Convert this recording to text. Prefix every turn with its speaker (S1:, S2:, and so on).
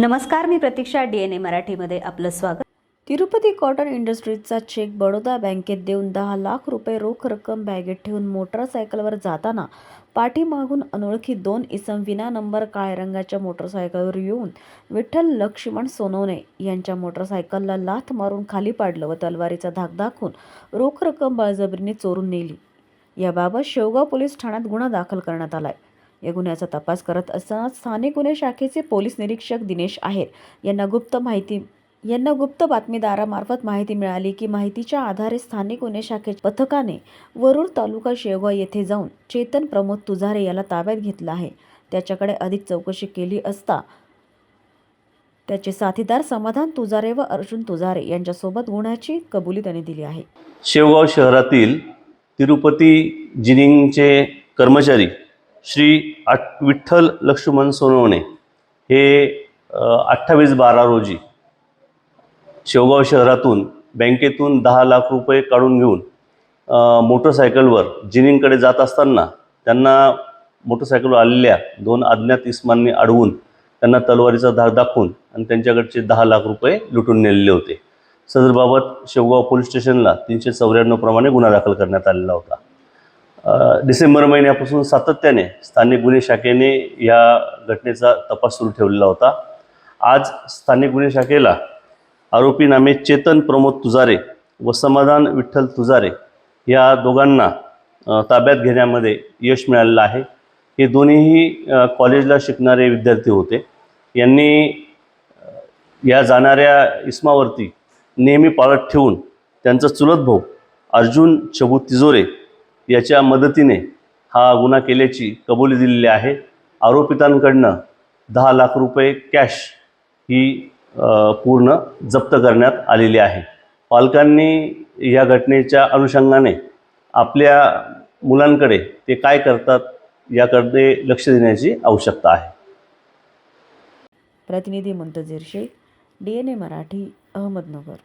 S1: नमस्कार मी प्रतीक्षा D N ए मराठीमध्ये आपलं स्वागत. तिरुपती कॉटन इंडस्ट्रीजचा चेक बडोदा बँकेत देऊन दहा लाख रुपये रोख रक्कम बॅगेत ठेवून मोटरसायकलवर जाताना पाठीमागून अनोळखी दोन इसम विना नंबर काळ्या रंगाच्या मोटरसायकलवर येऊन विठ्ठल लक्ष्मण सोनवणे यांच्या मोटरसायकलला लाथ मारून खाली पाडलं व तलवारीचा धाक दाखवून रोख रक्कम बळजबरीने चोरून नेली. याबाबत शेवगाव पोलीस ठाण्यात गुन्हा दाखल करण्यात आला आहे या गुन्ह्याचा तपास करत असताना स्थानिक गुन्हे शाखेचे पोलीस निरीक्षक दिनेश आहेर यांना गुप्त माहिती यांना गुप्त बातमीदारामार्फत माहिती मिळाली की माहितीच्या आधारे स्थानिक गुन्हे शाखेच्या पथकाने वरुड तालुका शेवगाव येथे जाऊन चेतन प्रमोद तुझारे याला ताब्यात घेतलं आहे. त्याच्याकडे अधिक चौकशी केली असता त्याचे साथीदार समाधान तुजारे व अर्जुन तुझारे यांच्यासोबत गुन्ह्याची कबुली त्याने दिली आहे.
S2: शेवगाव शहरातील तिरुपती जिनिंगचे कर्मचारी श्री आट विठ्ठल लक्ष्मण सोनवणे हे अठ्ठावीस बारा रोजी शेवगाव शहरातून बँकेतून दहा लाख रुपये काढून घेऊन मोटरसायकलवर जिनिंगकडे जात असताना त्यांना मोटरसायकलवर आलेल्या दोन अज्ञात इस्मांनी अडवून त्यांना तलवारीचा धाक दाखवून आणि त्यांच्याकडचे दहा लाख रुपये लुटून नेलेले होते. सदरबाबत शेवगाव पोलीस स्टेशनला तीनशे चौऱ्याण्णव प्रमाणे गुन्हा दाखल करण्यात आलेला होता. डिसेंबर महिन्यापासून सातत्याने स्थानिक गुन्हे शाखेने या घटनेचा तपास सुरू ठेवलेला होता. आज स्थानिक गुन्हे शाखेला आरोपी नामे चेतन प्रमोद तुजारे व समाधान विठ्ठल तुजारे या दोघांना ताब्यात घेण्यामध्ये यश मिळालेलं आहे. हे दोन्हीही कॉलेजला शिकणारे विद्यार्थी होते. यांनी या जाणाऱ्या इस्मावरती नेहमी पाळत ठेवून त्यांचा चुलत भाऊ अर्जुन चबू तिजोरे याच्या मदतीने हा गुन्हा केल्याची कबुली दिलेली आहे. आरोपितांकडनं दहा लाख रुपये कॅश ही पूर्ण जप्त करण्यात आलेली आहे. पालकांनी या घटनेच्या अनुषंगाने आपल्या मुलांकडे ते काय करतात याकडे लक्ष देण्याची आवश्यकता आहे.
S1: प्रतिनिधी Muntazir Sheikh D N A Marathi Ahmednagar.